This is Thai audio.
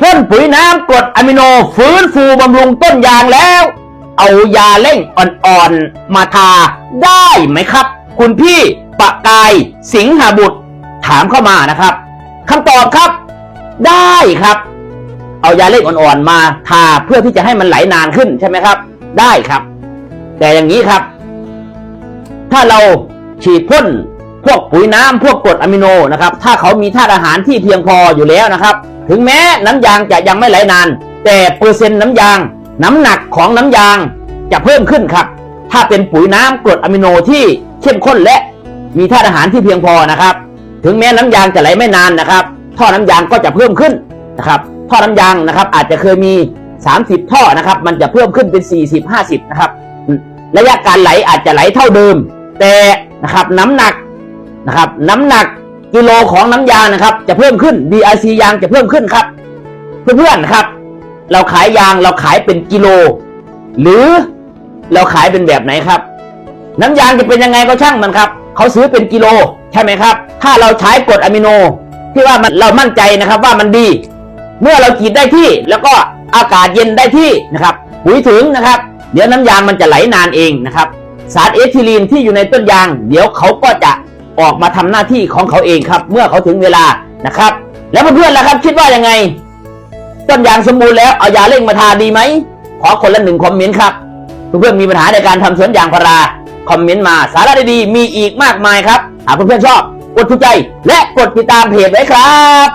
พ่นปุ๋ยน้ำกรดอะมิโนฟื้นฟูบำรุงต้นยางแล้ว เอายาเร่งอ่อนๆ มาทาได้ไหมครับ คุณพี่ปะกายสิงหาบุตรถามเข้ามานะครับคำตอบครับ ได้ครับ เอายาเร่งอ่อนๆ มาทาเพื่อที่จะให้มันไหลนานขึ้นใช่ไหมครับ ได้ครับ แต่อย่างนี้ครับ ถ้าเราฉีดพ่นพวกปุ๋ยน้ำพวกกรดอะมิโนนะครับ ถ้าเขามีธาตุอาหารที่เพียงพออยู่แล้วนะครับ ถึงแม้น้ำยางจะยังไม่ไหลนาน แต่เปอร์เซ็นต์น้ำยาง น้ำหนักของน้ำยางจะเพิ่มขึ้นครับ ถ้าเป็นปุ๋ยน้ำกรดอะมิโนที่เข้มข้นและมีธาตุอาหารที่เพียงพอนะครับ ถึงแม้น้ำยางจะไหลไม่นานนะครับ ท่อน้ำยางก็จะเพิ่มขึ้นนะครับ ท่อน้ำยางนะครับ อาจจะเคยมี 30 ท่อนะครับ มันจะเพิ่มขึ้นเป็น 40 50 นะครับ ระยะการไหลอาจจะไหลเท่าเดิม แต่นะครับน้ำหนักนะครับ น้ำหนัก กิโลของน้ำยางนะครับจะเพิ่มขึ้น DRC ยางจะเพิ่มขึ้นครับ เพื่อนๆนะครับ เราขายยางเราขายเป็นกิโล หรือเราขายเป็นแบบไหนครับ น้ำยางจะเป็นยังไงก็ช่างมันครับเขาซื้อเป็นกิโลใช่ไหมครับ ถ้าเราใช้กรดอะมิโน ที่ว่ามันเรามั่นใจนะครับว่ามันดี เมื่อเรากีดได้ที่แล้วก็อากาศเย็นได้ที่นะครับปุ๋ยถึงนะครับ เดี๋ยวน้ำยางมันจะไหลนานเองนะครับ สารเอทิลีนที่อยู่ในต้นยาง เดี๋ยวเขาก็จะ ออกมาทำหน้าที่ของเขาเองครับ เมื่อเขาถึงเวลานะครับ แล้วเพื่อนๆล่ะครับ คิดว่ายังไง ต้นยางสมบูรณ์แล้วเอายาเร่งมาทาดีไหมขอคนละหนึ่งคอมเมนต์ครับเพื่อนๆมีปัญหาในการทำสวนยางพาราคอมเมนต์มาสาระดีๆมีอีกมากมายครับหากเพื่อนๆชอบ กดถูกใจและกดติดตามเพจไว้ครับ